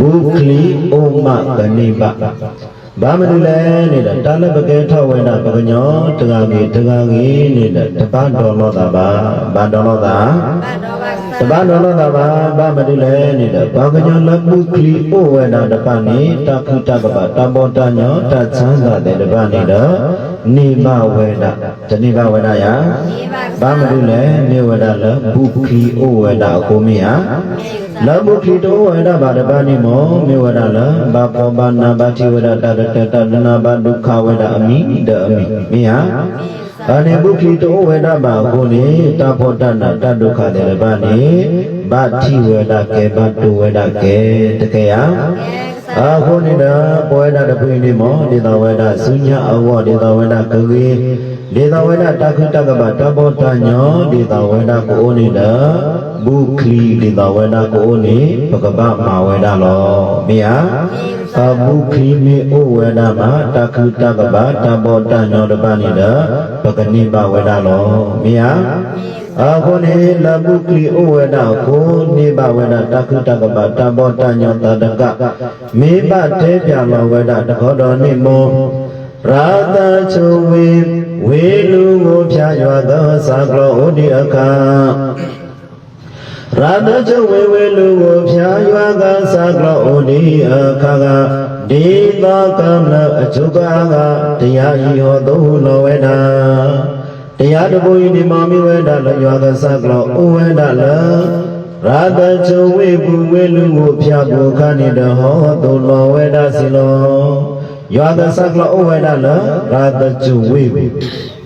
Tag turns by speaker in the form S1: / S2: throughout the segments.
S1: ဘုခလီဩမကနိပဘာမတူလဲနေတဲ့တာလပကဲထောက်ဝဲတာပကညောတကားကြီးတကားကြီးနေတဲ့တပတ်တော်လို့တာပါဘာတော်လို့တာတပ္ပတော်လို့တာပါဘာမတူလဲနေတဲ့ဘာကညောလပုခလီဩဝဲတာတပတ်နေတခုတကပတဘောတညောတချမ်းသာတဲ့တပတ်နေတော့ နေမဝဲတာတဏိဘဝဲတာယဘာမတူလဲနေဝဲတာလပုခလီဩဝဲတာအကိုမင်းဟာလဘုခိတောဝရဘာတပါနိမောမေဝရလဘာပောဘာနာဘာတိဝရတတတတနာဘာဒုက္ခဝရအမိဒအမိမိဟာအနေဘုခိတောဝရဘာကိုနေတဘောတနာတဒုက္ခတဲ့ဘာနေဘာတိဝရကေဘာတုဝရကေတကယ်ဟာ အခုနေတာပွဲတာတပွင့်နေမောဒေသဝရသုညာအဝဒေသဝရကကေဒေသဝရတခုတကပတဘောတညောဒေသဝရကိုနေတာဘုခလီဒေသဝရကိုနေပကပမာဝရလောမိဟာအဘုခလီမေဩဝရမှာတခုတကပတဘောတညောတပနေတာပကနိပဝရလောမိဟာ အခုနေလဘုခလီဩဝရကိုနေပဝရတခုတကပတဘောတညောတတကမေပတေပြလောဝရတခောတော်နိမောရာသချုံဝေဝေလူကိုဖြာရွာသောသာကလောဥဒီအခါရာသချုံဝေဝေလူကိုဖြာရွာသောသာကလောဥဒီအခါကဒီသောကံလအချုပ်ကားကတရားဤဟောသောလောဝေဒာ တရားတပုဤဒီမာမိဝေဒလရွာသောသာကလောဥဝေဒလရာသချုံဝေပုဝေလူကိုဖြာကိုခဏိတဟောသောလောဝေဒစီလောယောသသကလဩဝဒလရာတကျုဝေဘူး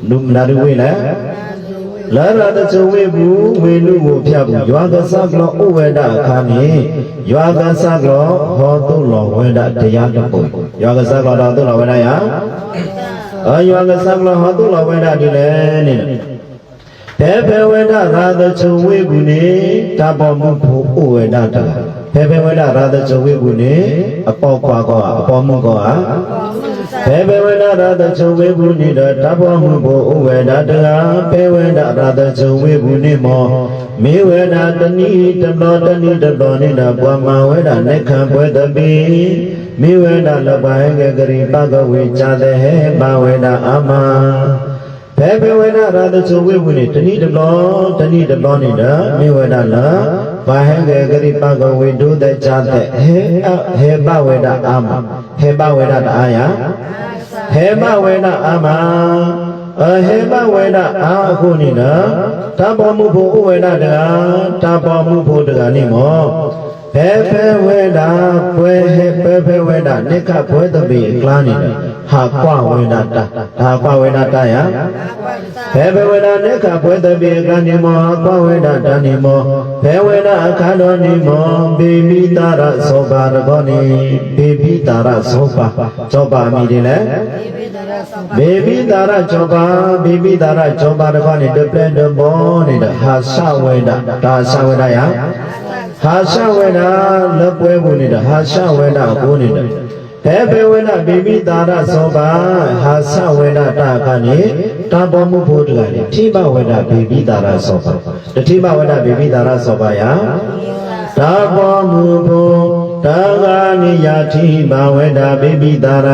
S1: နုမနာရဝေလလာရာတကျုဝေဘူးဝေလူကိုဖြတ်ဘူးယောသသကလဩဝဒအခါမြင်ယောသသကလဟောတုလောဝဒတရားတပုယောသသကလတော်တုလောဝဒယ အာယောသသကလဟောတုလောဝဒဒီလေနေဘေဘေဝဒရာတကျုဝေဘူးနေတဘောမှုဖို့ဩဝဒတဘေဘေဝဒရာတကျုဝေဘူးနေအပေါကွာကောအပေါမှုကောဟာဘေဘဝေဒရာတချုံဝေဘူးနိတတဘောမှုဘောဥဝေဒတရာဘေဝေဒရာတချုံဝေဘူးနိမောမေဝေဒတဏိတလောတဏိတလောနိတပွာမဝေဒနေခံပွဲတပိ မေဝေဒလဘဟေကဂရိပကဝေဇာတေဟေဘဝေဒအာမဘေဘဝေဒရာတချုံဝေဘူးနိတဏိတလောတဏိတလောနိတမေဝေဒလဘာဟေကဂရိပကဝေဒုတေဇာတေဟေဟေဘဝေဒအာမဟေဘဝေဒတအာယဟေမဝေနအာမအဟေမဝေနအာအခုနိနတဘောမှုဖို့ဥဝေနတကာတဘောမှုဖို့တကာနိမော ဘေဖေဝေဒာဘွေဟေဘေဖေဝေဒာနိကဘွေတပိကလာနိနဟာကွဝေနတာဟာကွဝေနတာယဘေဖေဝေဒာနိကဘွေတပိကနိမောဟာကွဝေဒတာနိမောဘေဝေဒအခါတော်နိမောဘေမိတာရသောပါရဘောနိဘေပိတာရသောပါသောပါမိတယ်လေဘေဘိတာရကျော်ပါဘေဘိတာရကျော်ပါတခါနေတပလက်တဘောနေတဲ့ဟာသဝေဒဒါသဝေဒယ ဟာသဝေဒလက်ပွဲကိုနေတဲ့ဟာသဝေဒကိုနေတဲ့ဘေဘေဝေဒဘေဘိတာရသောပါဟာသဝေဒတာကနေတဘောမှုဖို့တကနေထိမဝေဒဘေဘိတာရသောပါတတိမဝေဒဘေဘိတာရသောပါယတဘောမှုဖို့တဂာနိယထိမဝေဒဘေဘိတာရ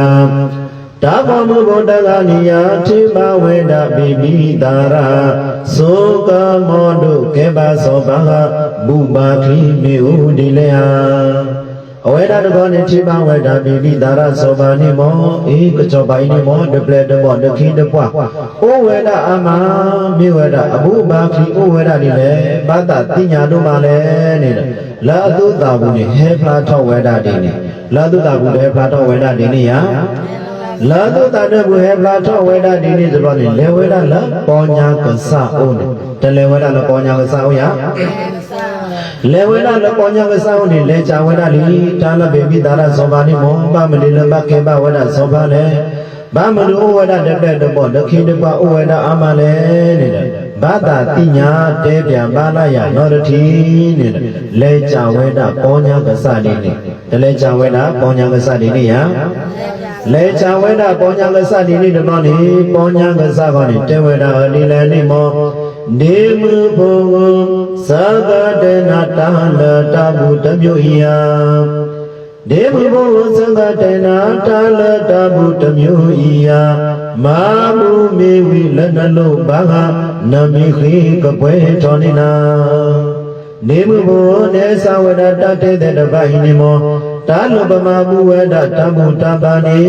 S1: ဒါဘမုဗုဒ္ဓဂနိယထိမဝေဒပိပိတာရ သောကမောတုကေပသောဘာဂဘုပါခိမေဥဒီလေယအဝေဒတဘောနိထိမဝေဒပိပိတာရသောဘာနိမောဧကကြောပိုင်နိမောဒပလက်တဘောဒခိတပွားဩဝေဒအမမေဝေဒအဘုပါခိဩဝေဒနိလေဘာတတိညာတို့မှာလဲနေတဲ့လာသုတာဘူးနိဟေဖလာထောဝေဒတိနိလာသုတာဘူးလေဖလာထောဝေဒတိနိယ လာတုတတဘုဟေပလာထောဝေဒဒီနိသဘောနိလေဝေဒလပောညာကစအိုနိတလေဝေဒလပောညာကစအိုယလေဝေဒလပောညာကစအိုနိလေချာဝေဒလီတာလဘေပိတာရသောဘာနိမောပမလီလဘကေဘဝေဒသောဘာလေဘာမလူဝေဒတပက်တဘောဒခိတပဩဝေဒအာမလေနေတဲ့ဘာတာတိညာတဲပြန်ပါလာယနောရတိနေတဲ့လေချာဝေဒပောညာကစနိနိတလေချာဝေဒပောညာကစနိနိယ လေချာဝေဒပောညာကစတိနိတမောနိပောညာကစကောနိတေဝေဒအနိလေနိမောနေမုဘောသသကတေနတာလတဘုတမျိုးယံဒေဝဘုသကတေနတာလတဘုတမျိုးယံမာမူမေဝိလနလုံးဘာငါနမိခိကပွဲထောနိနာနေမှုဘောနေသဝဒတတေတတပိုင်နိမော တာလပမမူဝဒတမ္မုတပါနိ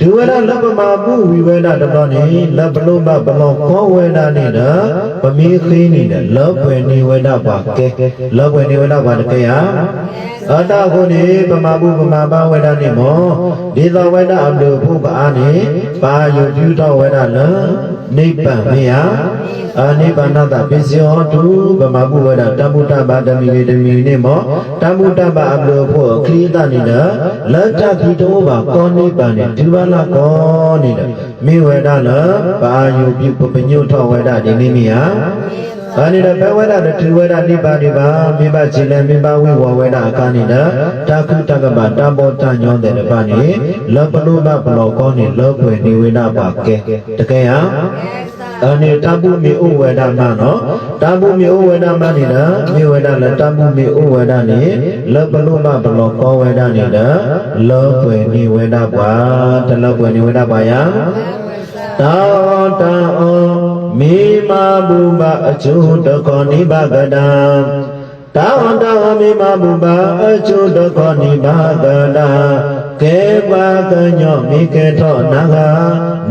S1: ဒုဝရလပမမူဝိဝဒတပနိလပလုမပလောခောဝဒနိဒပမိခိနိဒလောပွေနိဝဒပါကဲလောပွေနိဝဒပါတကယအတခုနိပမမူပမပါဝဒနိမောဒီသောဝဒအတုဖုပအာနိပါယုပြုတော်ဝဒလ နိဗ္ဗာန်မေယအာနိဗ္ဗာနတပိစီဟောတုဗမဘုဝဒတမ္မုတ္တဗတမိဝေတမိနေမောတမ္မုတ္တဗအပလောဖို့ခရိတနိဒလတ္တခိတောဘာကောနိဗ္ဗာန်ဒီဝလကောနိဒမေဝဒလပါယုပြုပပညုထောဝဒဒီနိမိယ အာနိဒဘဝဒတတိဝဒနိဗ္ဗာန်ဒီပါမိဘခြေလည်းမိဘဝိဝဝဒအခါနိဒတာကုတကမတဘောတညောတဲ့တပါနိလောပလုဘပလောကောနိလောပွေနိဝေဒပါကဲတကယ်ဟာအနေတပုမေဥဝေဒမနောတပုမေဥဝေဒမနိဒမေဝေဒလတပုမေဥဝေဒနိလောပလုဘပလောကောဝေဒနိဒလောပွေနိဝေဒပါတလောပွေနိဝေဒပါယတောတော မေမာဘူပအကျုတကောနိဗ္ဗကတံတောတောမေမာဘူပအကျုတကောနိဗ္ဗကတံကေပါကညောမိကေထောနာဂ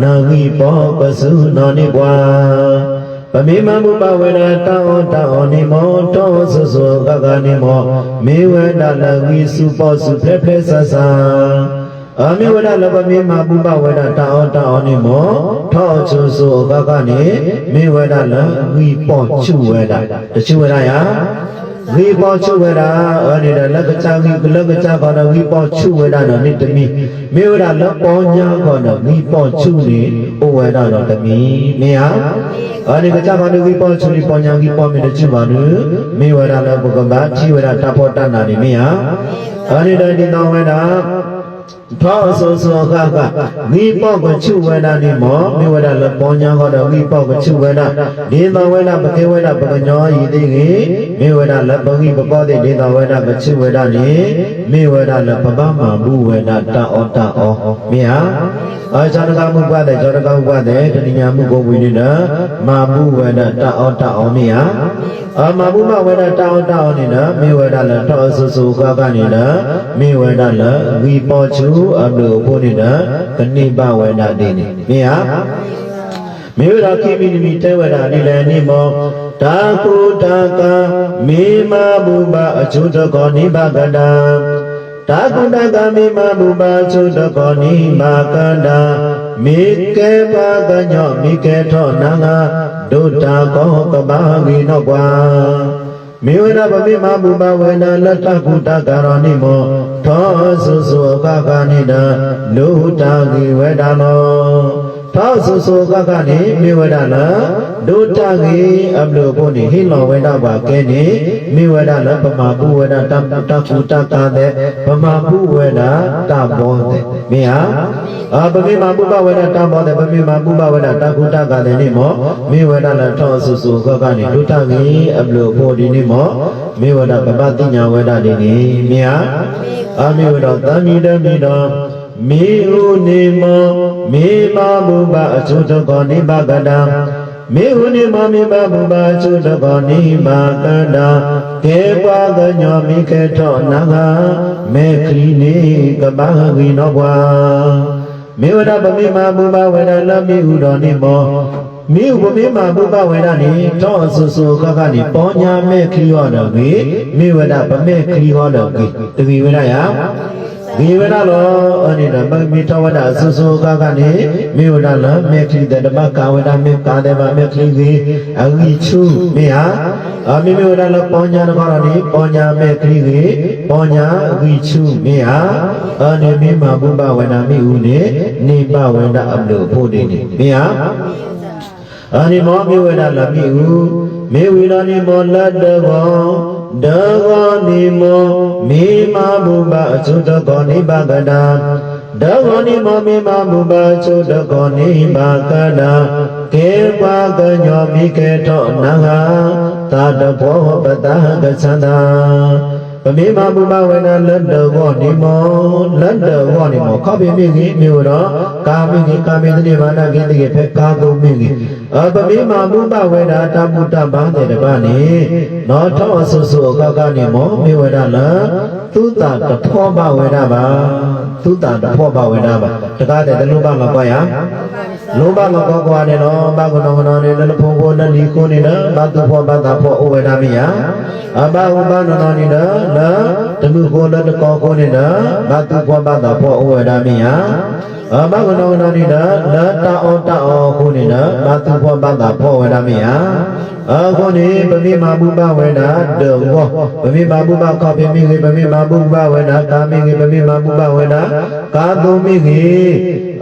S1: နာဂိပောပစုနောနိကွာပမေမမုပဝေရတောတောနိမောတောဆုဆုကကနိမောမေဝဒလဝိစုပောစုဖေဖေဆဆာ အမိဝဒလပမေမပူပဝေဒတောတောနိမောထောဆုဆုကကနိမေဝဒလဝိပောချုဝေဒတချုဝေဒယဝိပောချုဝေဒအနိဒလက္ကချာဝိလက္ကချာခေါ်တော့ဝိပောချုဝေဒတော့နိတမိမေဝဒလပောညာခေါ်တော့ဝိပောချုနိဩဝေဒတော့တမိမေဟာအနိကကြပါနုဝိပောချုနိပောညာကိပောမေတချုပါနုမေဝဒလဘုကဘာချိဝေဒတဖောတနာနိမေဟာအနိဒတိတောဝေဒ သောဆိုဆိုခကမိပောကချုဝေဒနိမောမေဝဒလပောညာခေါ်တော့မိပောကချုဝေဒဒေသဝေဒပကေဝေဒပကညောဤတိကေမေဝဒလပဂိပပောတိဒေသဝေဒပချုဝေဒနိမေဝဒလပပမဘူဝေဒတဩတဩမေဟာအာဇာတကမှုပတဲ့ဇောတကမှုပတဲ့တဏိညာမှုကိုဝိနိဒမာမှုဝေဒတဩတဩမေဟာအာမဘုမဝေဒတဩတဩနိဒမေဝဒလထောဆုစုကကနိဒမေဝဒလဝိပောချုအဘလုဘုနိဒကနိပဝေဒတိနိမေဟာမေဝဒခိမိနိမိတေဝဒနိလနိမောတာကုတာကမေမဘုမအချုတကောနိဗ္ဗကတံတာကုတကမေမဘုမအချုတကောနိဗ္ဗကတံမေကေပါကညောမိကေထောနငါဒုတာကောကပါဂိနောကွာ မေဝနာပမိမဘူပဝေနလတ္တကုတကရောနိမောသောဆုစုကကနိဒနုတာဂိဝေဒနော သောဆုစုကကနိမေဝဒနာဒုတာဂိအပလုပုနိဟိလောဝေဒဘာကေနိမေဝဒနာပမပုဝေဒတတကုတကတဲ့ပမပုဝေဒတဘောတဲ့မေဟာအာပမိမပုပဝေဒတဘောတဲ့ပမိမပုပဝေဒတကုတကတဲ့နိမောမေဝဒနာသောဆုစုကကနိဒုတာဂိအပလုပုဒီနိမောမေဝဒပပတိညာဝေဒတိနိမေဟာအာမေဝဒသမိတမိတော မေဟုနေမောမေမဘုဘအချုတကောနိဗ္ဗကတံမေဟုနေမောမေမဘုဘအချုတကောနိဗ္ဗကတံကေပွားကညောမိခေထောနငါမေခလိနေကပဟဂိနောဘွာမေဝဒပမေမဘုဘဝေဒလမေဟုတော်နိမောမိဥပမေမဘုပဝေဒနိတောအဆူဆူခခနိပောညာမေခီယောတော်ကေမေဝဒပမေခီဟောတော်ကေတတိဝေဒယ ဒီဝဒလောအနေနဲ့မမိထဝဒဆူဆူကကနေမေဝဒလမေခလိတဓမ္မကာဝဒမေကာဒေမမေခလိဒီအဂိချုမေဟာအမိမေဝဒလပေါညာနကောရဏိပေါညာမေခလိဒီပေါညာအဂိချုမေဟာအနေမိမဘုပဝဒမိဟုနေနေပဝဒအပလို့ဖို့နေမေဟာအာနိမောမေဝဒလမိဟုမေဝိရဏိမောလတ္တဘော ဒဂောနိမောမေမဘုဘအသုတကောနိဗ္ဗကတံဒဂောနိမောမိမမူပါချုဒဂောနိမာကနာကေပါကညောမိကေထောနငါသာတဘောပတဟကသန္တာ ပမေမမူမဝေနလတ္တဝောနိမောလတ္တဝောနိမောခောပိမိကိမြို့တော်ကာမိကိကာမေတတိမာနကိတိကေဖေကာကုမိကိအပမေမမူမဝေနတမုတ္တဘာတေတပနိနောထောအဆုစုအကကနေမောမေဝေဒလသုတတဖောဘဝေဒပါသုတတဖောဘဝေဒပါတကားတဲ့တလူပမကွာရ လောဘမကောကွာနေတော့ဘဂနောကနောနေလဖုံကိုနလီကိုနေနဘတုဖောဘတာဖောဩဝေဒမိယအဘဥပနောနောနေနလတမှုကိုလတကောကိုနေနဘတုဖောဘတာဖောဩဝေဒမိယအဘဂနောကနောနေနလတအောတအောကိုနေနဘတုဖောဘတာဖောဝေဒမိယအခုနေပမိမာဘုပဝေဒတေဝောပမိမာဘုပခောပိမိခေပမိမာဘုပဝေဒကာမိခေပမိမာဘုပဝေဒကာတုမိခေ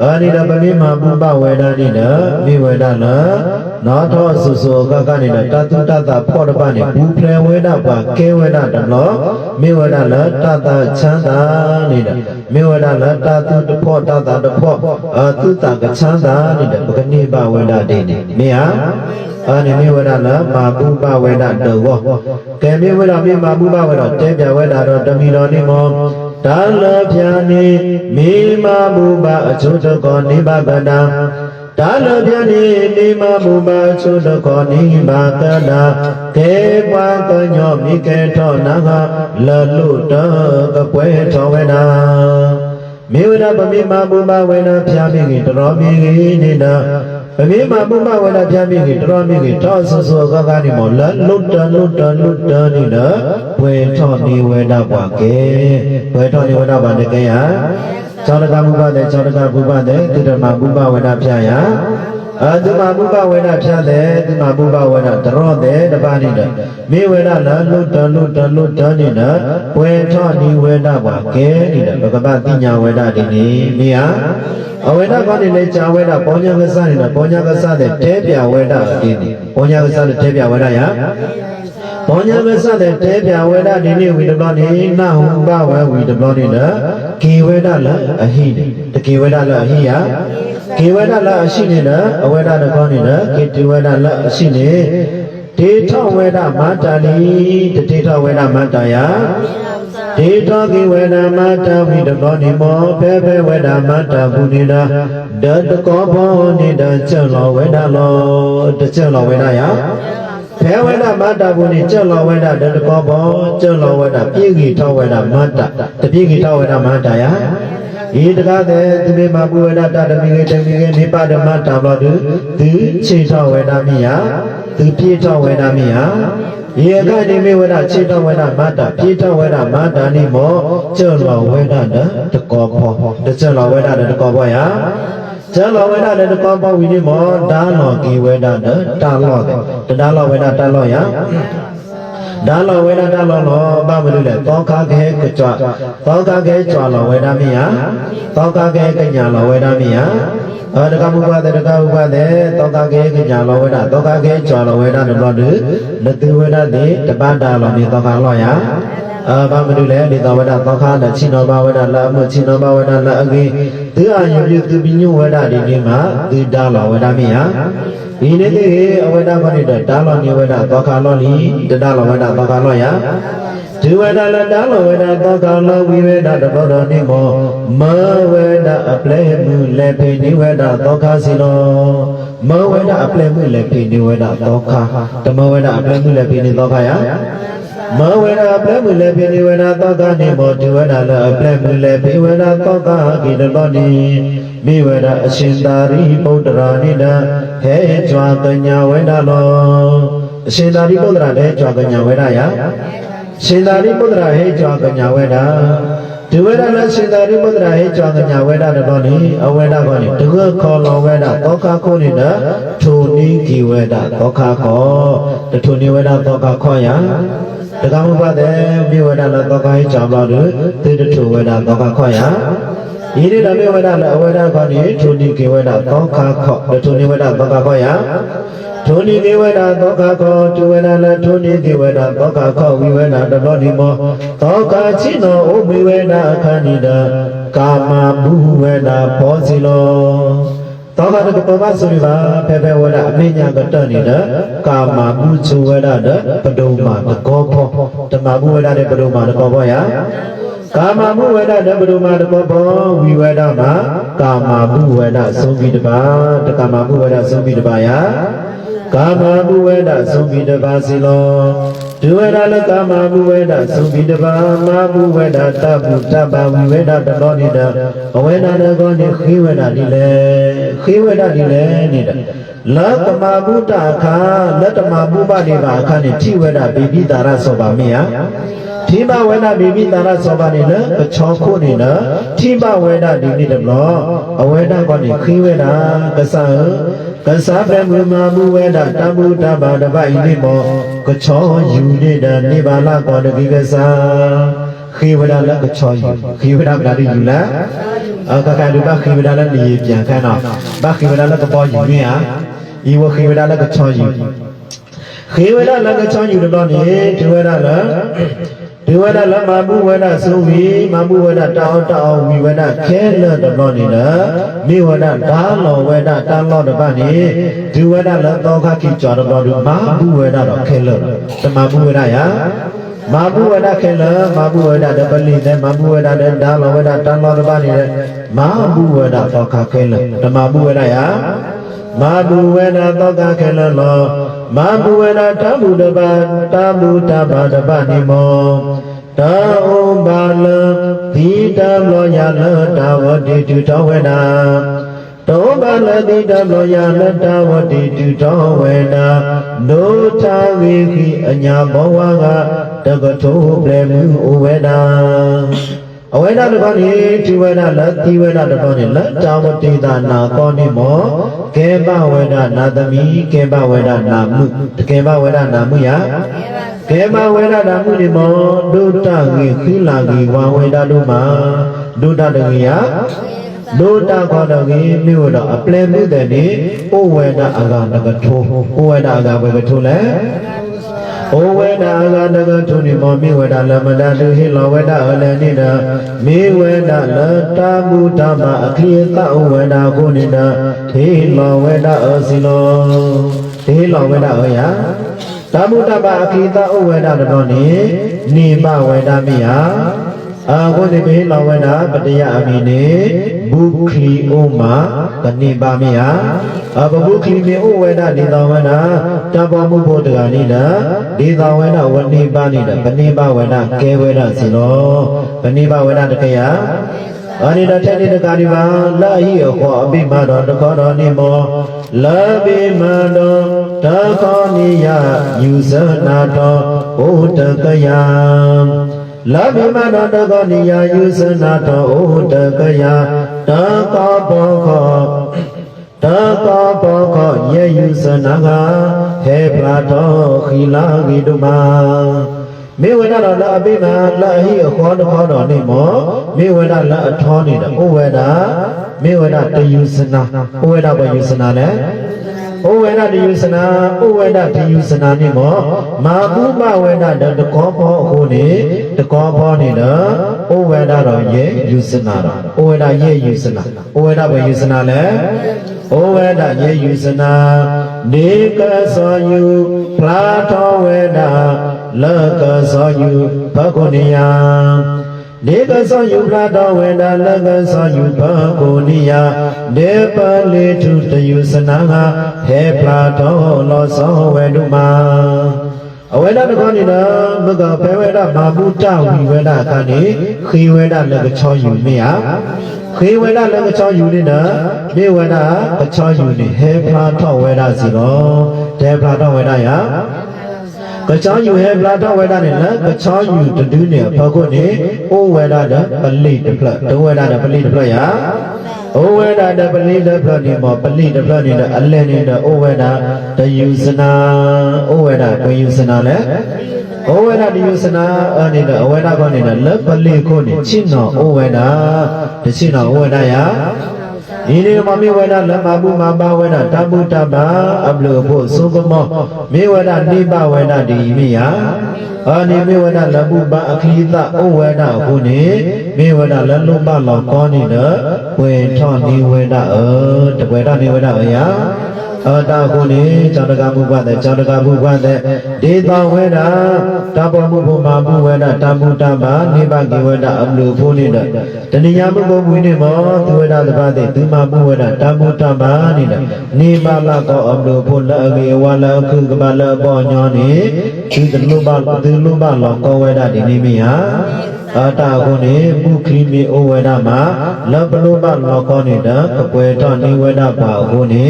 S1: အာနိဒပမိမာဘုပဝေဒနိဒမိဝေဒနနောထောစုစုကကနေတတုတတဖောတပနေဘူဖလေဝေဒပါကေဝေဒတလောမိဝေဒလတတချမ်းသာနိဒမိဝေဒလတတုတဖောတတတဖောအတုတကချမ်းသာနိဒပကနိပဝေဒတိနိမိဟာအာနိမေဝဒနာမာပုပဝေဒတောဝကဲမေဝဒမေမာပုပဝေဒတဲပြဝေဒတော်တမီတော်နိမော ဒါလဖြာနိမေမာပုပအချုတကောနိဗ္ဗဗတံဒါလဖြာနိမေမာပုပအချုတကောနိဗ္ဗဗတံကေကွာကညောမိကေထောနာဟလလုတကပွဲထောဝေဒာမေဝဒပမိမာပုပဝေဒဖြာမိကိတရောမိကိနိနာ ပမေမပုမဝဒပြမိကိတရောမိကိထောဆဆကကနိမောလလုတ္တလုတ္တလုတ္တနိနဘွေထောနိဝေဒဘွာကေဘွေထောနိဝေဒဘာတကေယသောတကဘုပတဲ့သောတကဘုပတဲ့တိတမဘုပဝေဒဖြာယ အာသူမဘုပဝေဒဖြာတဲ့သူမဘုပဝေဒတရောတဲ့တပါဏိတမေဝေဒလလုတ္တလုတ္တလုတ္တနိနဘွေထောနိဝေဒဘွာကေနိနဘဂဗတိညာဝေဒတိနိမိယအဝေဒကောနေလေကြာဝေဒပေါညာကစနေတာပေါညာကစတဲ့တဲပြဝေဒဒီဒီပေါညာကစတဲ့တဲပြဝေဒယ ပေါညာကစတဲ့တဲပြဝေဒဒီနေ့ဝိတဘနေနဟုပဝေဝိတဘနေလကေဝေဒလအဟိတကေဝေဒလအဟိယကေဝေဒလအရှိနေလအဝေဒတကောနေလကေတိဝေဒလအရှိနေဒေထဝေဒမတ္တလီတတေထဝေဒမတ္တယဒေတောကိဝေဒမတ္တဝိတကောနိမောဖေဖေဝေဒမတ္တဘုနိနာဒတကောဘောနိဒကျက်လောဝေဒလောတကျက်လောဝေဒယ ဖေဝေဒမတ္တဘုနိကျက်လောဝေဒဒတကောဘောကျက်လောဝေဒပြေကိထောဝေဒမတ္တတပြေကိထောဝေဒမတ္တယဤတကားတဲ့သူမေမပုဝေဒတတမိကေတမိကေနိပါဒမတာဘောတုသူခြေထောဝေဒမိယသူပြေထောဝေဒမိယယေကနိမေဝဒခြေထောဝေဒမတာပြေထောဝေဒမတာနိမောကျော်လောဝေဒတတကောဖောတကျော်လောဝေဒတကောဖောယ ကျော်လောဝေဒတကောဖောဝိနိမောဒါလောကိဝေဒတတာလောတဒါလောဝေဒတလောယဒါလောဝေဒဒါလောလောပမလူလေသောခခဲကကြွသောခခဲကြွလောဝေဒမိယသောခခဲကညာလောဝေဒမိယအတကမူပါတဲ့တကဥပါတဲ့သောခခဲကညာလောဝေဒသောခခဲကြွလောဝေဒတလောတုလတုဝေဒတိတပတ္တလောမြေသောခလောယအာဘာမလူလေဒီသောဝဒသောခနာချိနောဘဝဒလာမချိနောဘဝဒလာအကိ သူအာယုပြုသူပိညဝဒဒီဒီမှာသူဒါလောဝဒမိယဒီနေ့တေအဝဒဘာနိတဒါလောနိဝဒသောခလောလီတဒါလောဝဒသောခလောယဒုဝဒလတာလောဝဒသောခလောဝိဝဒတဘောတော်နိမောမဝဒအပလေမှုလေဖိနိဝဒသောခစီလောမဝဒအပလေမှုလေဖိနိဝဒသောခတမဝဒအပလေမှုလေဖိနိသောခယ မဝေဒအပလက်မူလည်းပြိဝေဒသောကနိမောဒီဝေဒလည်းအပလက်မူလည်းပြိဝေဒသောကကိတလောနိမိဝေဒအရှင်သာရိပုတ္တရာနိဒဟဲကြွာကညာဝေဒလောအရှင်သာရိပုတ္တရာလည်းကြွာကညာဝေဒယရှင်သာရိပုတ္တရာဟဲကြွာကညာဝေဒဒီဝေဒလည်းရှင်သာရိပုတ္တရာဟဲကြွာကညာဝေဒတတော်နိအဝေဒကောနိတကခောလောဝေဒသောကခောနိနထိုနိကိဝေဒသောကခောတထိုနိဝေဒသောကခောယ တက္ကမုပတဲ့မြေဝဒနာသောကဟိကြောင့်ပါလို့သေတထုဝဒသောကခွာယဤရတမေဝဒနာအဝဒခေါနိထုနိကေဝဒသောကခောတထုနိဝဒသောကခွာယထုနိကေဝဒသောကခောတုဝဒနာထုနိကေဝဒသောကခောဝိဝဒတလောနိမောသောကချိနောဥမိဝဒအခန္တိတကာမမုဝေဒဘောစီလော တောကတကပမဆိုရပါဖေဖေဝဒအမိညာကတနေတဲ့ကာမမုချဝေဒတဲ့ပဒုံမာတကောဖောဓမ္မမုဝေဒတဲ့ပဒုံမာတကောဖောယကာမမုဝေဒတဲ့ပဒုံမာတကောဖောဝိဝေဒမှာကာမမုဝေဒသုံးပြီးတပါတကာမမုဝေဒသုံးပြီးတပါယကာမမုဝေဒသုံးပြီးတပါစီလော ဒုဝေဒလကာမမုဝေဒသုံးပြီးတပါမာမုဝေဒတပုတပဝိဝေဒတလောနိတအဝေဒတကောနိခိဝေဒဒီလေခိဝေဒဒီလေနေတဲ့လကမဘုဒ္ဓအခါလက်တမဘုပ္ပတိပါအခါနိထိဝေဒပိပိတာရသောပါမေယထိမဝေဒပိပိတာရသောပါနေလပချောခုနေနထိမဝေဒဒီနိတလောအဝေဒကောနိခိဝေဒကသံ ကသဗေမမမုဝေဒတမ္မုတ္တပါတပိုင်နိမောကချောယူနေတဲ့နိဗ္ဗာန်ကောတကိကသံခိဝေဒလကချောယူခိဝေဒဗလာတိယူလားအခါကလူပခိဝေဒလနေပြန်ခန်းတော့ဘခိဝေဒလကပေါ်ယူနေဟာဤဝခိဝေဒလကချောယူခိဝေဒလကချောယူတော့နေဒီဝေဒလ ဒီဝေဒလမမှုဝေဒသုဝီမမှုဝေဒတောင်းတောင်းဝီဝေဒခဲလတော့နေလားမိဝေဒဓာလောဝေဒတန်လောတပတ်နေဒီဝေဒလတောခခိကြောတော့မမှုဝေဒတော့ခဲလတမမှုဝေဒယမာဘုဝဒခေလမာဘုဝဒတပလိတဲ့မာဘုဝဒတဲ့ဒါလဝဒတန်လောတပါနေတဲ့မာဘုဝဒသောခခေလဓမ္မဘုဝဒယမာဘုဝဒသောခခေလလော မာဘုဝဒတမုတပါတမုတပါတပနိမောတောဘာလသီတမောယလတဝတိတုတောဝေနာတောဘာလတိတမောယလတဝတိတုတောဝေနာဒုထာဝေခိအညာဘောဝကတကထုပြေမှုဩဝေဒာ အဝေဒတကောနိတိဝေဒလတိဝေဒတကောနိလတာဝတိတာနာကောနိမောကေဘဝေဒနာသမီကေဘဝေဒနာမှုတကေဘဝေဒနာမှုယကေဘဝေဒနာမှုနိမောဒုတဂိခိလာဂိဝဝေဒတုမာဒုတတဂိယဒုတခောတဂိမြို့တော်အပလဲမှုတဲ့နိဩဝေဒအဂါတကထုဩဝေဒအဂါဘယ်ကထုလဲ ဩဝေဒအဂတကထုနိမောမိဝေဒလမတတုဟိလောဝေဒအလနိဒမိဝေဒလတာမုဓမ္မအခိတဩဝေဒကိုနိဒဟိလောဝေဒအစီလောဟိလောဝေဒအယတာမုဓမ္မအခိတဩဝေဒတော်နိနိမဝေဒမိယ အာဟုတိဘေလောဝေဒပတယအမိနေဘုခလီဩမကနိပါမိယအဘဘုခလီမေဩဝေဒဒီသောဝေဒတဘောမှုဘောတကနိဒဒီသောဝေဒဝနိပါနိဒပနိပါဝေဒကေဝေဒစီလောပနိပါဝေဒတကယအနိဒထေတိတကာဒီပါလာဟိအခောအပိမတော်တခောတော်နိမောလာပိမတော်တခောနိယယူဇနာတော်ဘုဒ္ဓကယံ လာဘိမတောတကောနိယာယုသနာတောဩတကယတကောဘောခောတကောဘောခောယေယုသနာကဟေပလာတောခိလာဂိတုမာမေဝဒတော်လာအပိမလာဟိအခောတခောတော်နေမောမေဝဒလာအထောနေတယ်ဩဝဒမေဝဒတယုသနာဩဝဒဘယုသနာလဲ ဩဝေဒတယုစနာဩဝေဒတယုစနာနိမောမာကုပဝေဒတတကောဘောအခုနေတကောဘောနေတော့ဩဝေဒတော်ယေယုစနာတော်ဩဝေဒယေယုစနာဩဝေဒဘယုစနာလဲဩဝေဒယေယုစနာနေကသောယုဖလာတော်ဝေဒလကသောယုဘဂုနိယ ဒေကသောယုဖလာတော်ဝေဒလကသောယုဘဂုနိယဒေပလေထုတယုစနာငါဟေဖလာတော်လောသောဝေဒုမာအဝေဒတကောနိနာမကဘေဝေဒမာမုတဝီဝေဒကနေခေဝေဒလကချောယူမေယခေဝေဒလကချောယူနေတာမေဝေဒကချောယူနေဟေဖလာတော်ဝေဒစီရောဒေဖလာတော်ဝေဒယ ကချောယူဟေပလာတော်ဝေဒနဲ့လကချောယူတဒုနဲ့ဘကုနေဩဝေဒတပလိတပလတဝေဒတပလိတပလယဩဝေဒတပလိတပလနေမောပလိတပလနေတဲ့အလဲနေတဲ့ဩဝေဒတယုစနာဩဝေဒကိုယုစနာလဲဩဝေဒတယုစနာအနေနဲ့အဝေဒကောနေတဲ့လက်ပလိကိုနေချိနောဩဝေဒတချိနောဩဝေဒယ ဤနေမမေဝဒလမပုမပါဝဒတပုတ္တပါအပလုဖို့သုကမောမေဝဒနိပဝဒတိမိယအာနိမေဝဒလပုပအခိတဩဝဒဟုနေမေဝဒလလုံပလောကောနိနဝေထောနိဝဒအတကွေတနိဝဒအယ အတာကုနေဇောတကမှုပတဲ့ဇောတကမှုပတဲ့ဒေသဝေဒတဘောမှုဘုမာမှုဝေဒတမှုတပါနိဗ္ဗာန်ဝေဒအပလူဖို့နေတဲ့တဏှာမှုဘုံဝိနေမောသူဝေဒသဘာတဲ့သူမမှုဝေဒတမှုတပါနေတဲ့နိဗ္ဗာန်ကောအပလူဖို့လက်အကေဝလအခုကပလပေါ်ညောနေသူတလူပါသူလူပါလောကောဝေဒဒီနိမိယ အာတာကုနေပုခိမိဩဝေဒမှာလပလုပလောကောနေတဲ့ကပွဲတော်နိဝေဒပါဟုနေ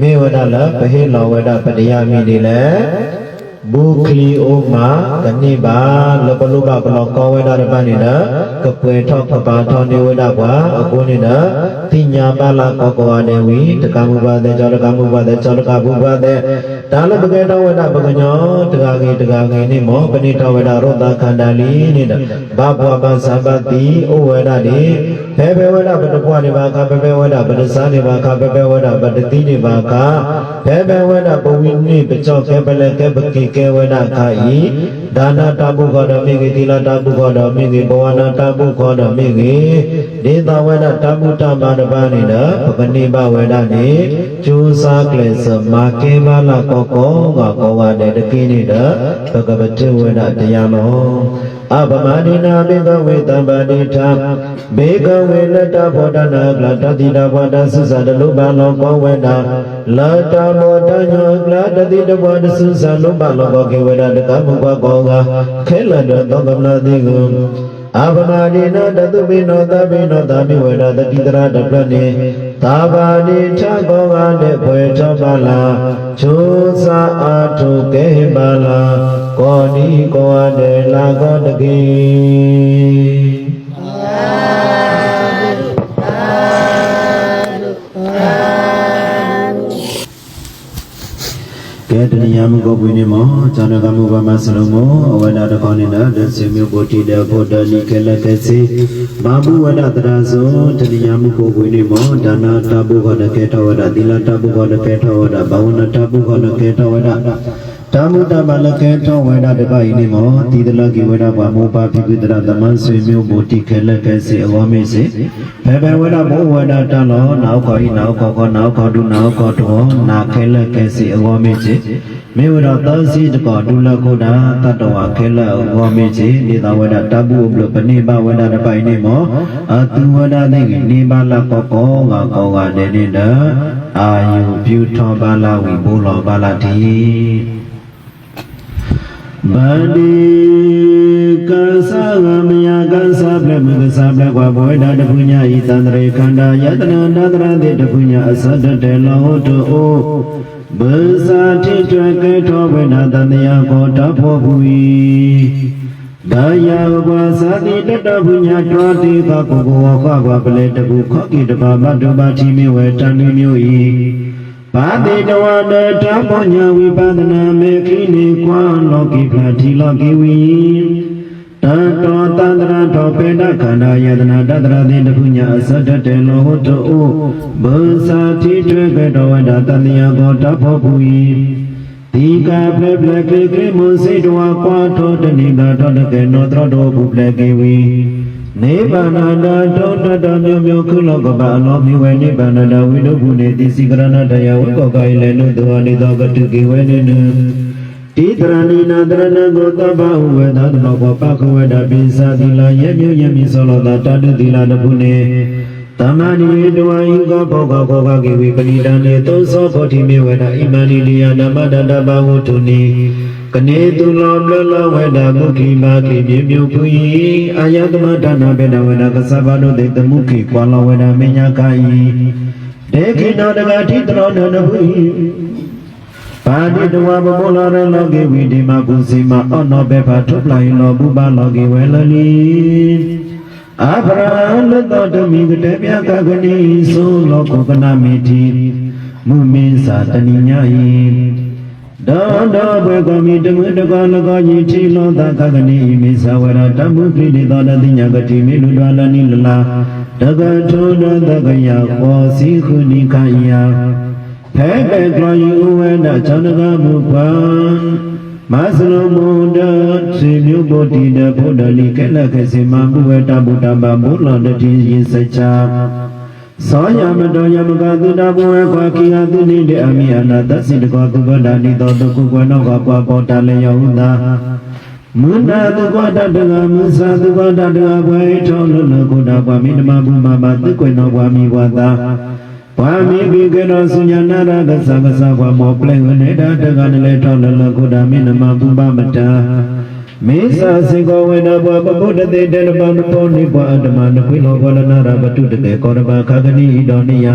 S1: မေဝဒလပဟိလောဝေဒပတယမိနေလေဘုခလီအိုမာကနိပါလပလုပပလောကောဝေဒရပနေတာကပွဲထောပပါထောနိဝေဒကွာအခုနေတာတိညာပါလာကောကောအနေဝီတကမှုပါတဲ့ကြောတကမှုပါတဲ့ကြောတကမှုပါတဲ့ ဒါလပကေတောဝေဒပကညောတကကေတကကေနိမောပဏိတောဝေဒရောတခန္ဓာလီနေတာဘာဘဝပသဗ္ဗတိဩဝေဒတိ ဘေဘေဝေဒပတဘဝနေပါကဘေဘေဝေဒပတစာနေပါကဘေဘေဝေဒပတတိနေပါကဘေဘေဝေဒပဝိနိပကြောကေပလေကေပကိကေဝေဒခာဤဒါနတပုခောတမိဂေတိလတပုခောတမိဂေဘဝနာတပုခောတမိဂေဒေသဝေဒတပုတမတပါနေနပကနိဘဝေဒနေကျူစာကလေစမာကေဘာလကောကောကကောဝတဲ့တကိနေတဲ့ဘဂဝတိဝေဒတရားလော အပမနိနာဘေကဝေတံပါတိထဘေကဝေလတ္တဘောဒနာကလတတိတဘောဒသုဇတလုပလောကောဝေဒလတ္တဘောဒညောကလတတိတဘောဒသုဇလုပလောကောကေဝေဒတကမုကောကောကခေလတသောကမနာတိကုအပမနိနာတတုပိနောသဗ္ဗိနောသာမိဝေဒတတိတရတပနေသာဘာတိထကောကတဲ့ဘွယ်ထောပါလာချိုးစာအာထုကေပါလာ ကောနီကောအတေလာကောတကေကဲတဏှာမကောပွေနေမောဇာနကမှုဘာမစလုံးမောအဝဒတကောနေနာဒစေမျိုးကိုတိတဲ့ဘုဒ္ဓနိကလကစေမာမှုဝဒတရာဇောတဏှာမှုကိုပွေနေမောဒါနာတပုခောတကေတဝဒသီလတပုခောတကေတဝဒဘဝနတပုခောတကေတဝဒ ဓမ္မတမလကေတောဝေဒတပယိနေမောတိတလကိဝေဒဘာမောပါပိပိတရသမန်ဆွေမျိုးမိုတိခဲလက်ကဲစေအဝမေစေဘေဘေဝေဒဘောဝေဒတလောနောက်ခေါ်ဤနောက်ခေါ်ခေါ်နောက်ခေါ်ဒုနောက်ခေါ်တောနာခဲလက်ကဲစေအဝမေစေမေဝရသောစီတကောဒုလခုဒာတတဝခဲလက်အဝမေစေနေသာဝေဒတပုအပလပနိဘဝေဒတပယိနေမောအတုဝေဒသိနေပါလကောကောငါကောကတေနေတအာယုပြုထောပါလဝိဘုလောပါလတိ ဗန္တိကံသာဂမယကံသာပလမကသာပလကွာဘောဓာတပုညာဤသန္တရေခန္ဓာယတနာနာတရတိတပုညာအသတ္တတေလောတုဩဘဇာတိတွယ်ကဲထောဝေနာတန်တရာကောတဖို့ဘူး၏ဒါယဝါသတိတတပုညာတောတိကကိုဘောခဘပလေတပုခောကိတပါမတုပါတိမေဝေတန်မျိုး၏ ဘာတိတဝတတမောညာဝိပဒနာမေခိနေကွာလောကိဖလာတိလောကိဝိတတောတန္တရတောပေတခန္ဓာယတနာတတရတိတပုညာအသတ္တတေလောဟုတောဘောဇာတိထွေကတောဝဒတတယကောတဖို့ဘူး၏ဒီကပလပလကေကေမုစိတဝါကွာထောတနိကထောတကေနောတရတောဘုပလကေဝီ နိဗ္ဗာန်တာတောတတမျိုးမျိုးခုလောကပအလောမြဝေနိဗ္ဗာန်တာဝိနုဘုနေတိစီကရဏတယဝေကောကိုင်လေနုတောနိသောကတုကေဝေနေနုတိတရဏိနာတရဏကိုတပဟုဝေသတဘောပခဝေဒပိစာတိလာယေမြုယမိသောလောတာတတုတိလာတပုနေတမဏိတဝယုကဘောကဘောကကေဝိပဏိတံနေသောသောဘောတိမေဝေဒဣမဏိလိယနမတတပဝုထုနိ ကနေတုလောပလလဝေဒမုခိမာခိမြေမြုပ်ခုဤအာယတမဒါနာဘေဒဝေဒကသဗ္ဗနုတေတမုခိကွာလဝေဒမညာကာယီဒေခိနောတကတိတရောနနဟုဤပါတိတဝဘမောလာရလောကေဝိဒီမကုစီမအောနောဘေဖာထုပလိုင်လောပုပလောကေဝေလလီအပရလတောတမိကတေမြကကနိသုလောကုကနာမိတိမုမင်းစာတဏိညာယိ ဒေါဒေါဘွယ်ကမိတမတကောလကောယိချီလောသကကနိမိသဝရတမုပိတိသောတတိညာကတိမေလူဒွာလနိလလာတကထောဒတကယခောစီခုနိခယဖဲပဲကလောယဥဝေဒချန္ဒကဘုပံမသလမုဒ္ဒစေမျိုးဘောတိတဘုဒ္ဓလိကဲလခေစေမဘုဝေတဗုဒ္ဓဘာဘုလောတတိယစချာ သောယမတောယမကသုတဘဝကွာခိယသုနိတေအမိအနာသစိတကောသုဘဒာနိတောတကုကွနောကကွာပောတလယောဟုသာမုဏသုဘဒတကမုသသုဘဒတကဘွေထောလလကုဒကွာမိနမဘုမဘာသုကွနောကွာမိဝတာဝါမိဘိကေနောစုညာနာရကသကသကွာမောပလေဝနေတတကနလေထောလလကုဒမိနမဘုမမတာ မေသာစေကောဝေနဘောပပုဒ္ဒတေတေနပမတောနိဘောအတ္တမနခွေလောကောလနာရပတုတကေကောရဘခဂနိဣတောနိယ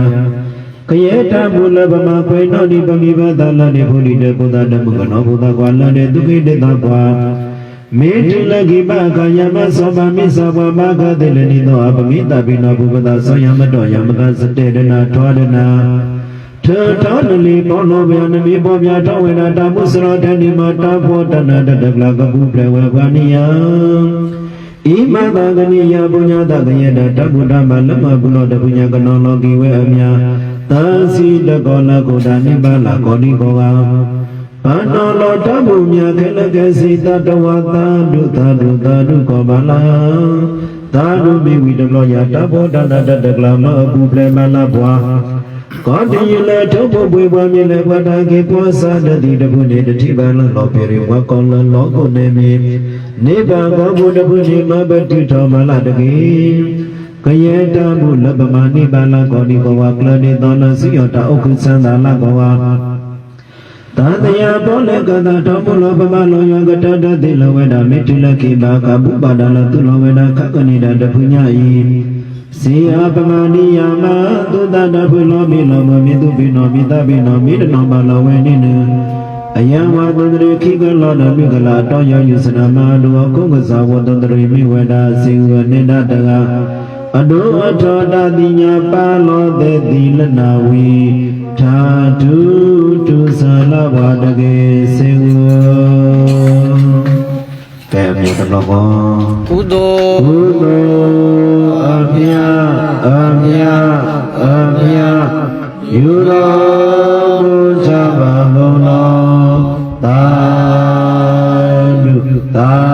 S1: ကယေတမူလဗမခွေနောနိပမိဘသလနေဖုလိတေကုသတမုကနောဘုဒ္ဓကွာလနေဒုခိတေသကွာမေတိလကိပကာယမသောဗမိသဘမဂတေလနိသောအပမိတပိနောဘုပဒသောယမတောယမကစတေရနာထွာရနာ ထေထောနလီဘောနောဗျာနမိဘောဗျာထောဝေနာတာမှုစရောတဏိမတာဘောတနာတတကလကပုပရဝဗာနိယဣမတဂနိယပုညတကယေတတဗုဒ္ဓမလမဘုလောတပုညကနောလောကိဝေအမြသာစီတကောလကုဒာနိဗ္ဗာလကောတိကောကဘာနောလောတဗုမြခေလကေစီတတဝတာဒုသာဒုသာဒုကောပါလာသာဒုမိဝိတလောယတဘောတနာတတကလမအပုပရမလဘွာ ကောတိယလေထုပ်ဖို့ပွေပွားမြင်လေဝတ္တကေပောသာတတိတပုနေတတိပါလလောပေရိဝကောလလောကုနေမိနိဗ္ဗာန်ကောဘုဒ္ဓဘုနေမဘတိထောမလတကေကယေတမုလပမနိဗ္ဗာန်ကောတိကောဝကလနိသောနစိယောတဥက္ခုသန္တာလကောဝသာတယဘောလကတထောမလောပမလောယောကတတတိလဝေဒမေတိလခိဘာကပုပဒလတုလောဝေဒခကနိဒတပုညဤ စေယပမဏိယမသုတတဖုလောမိလောမမိတုပိနောမိတပိနောမိတနောမလောဝေနိနအယံဝသန္တရေခိကလောနမိကလာတောယောယုစနမလောကုက္ကဇာဝတန္တရေမိဝေဒစေဝနိဒတကအနုအထောတတိညာပါလောတေတိလနာဝီဓာတုတုသလဘာတကေစေဝ ကဲမြေတလောကော
S2: ကုသိုလ်
S1: ကုသိုလ်အမြတ်အမြတ်အမြတ်ယူတော်မူကြပါကုန်လောသာဓုသာ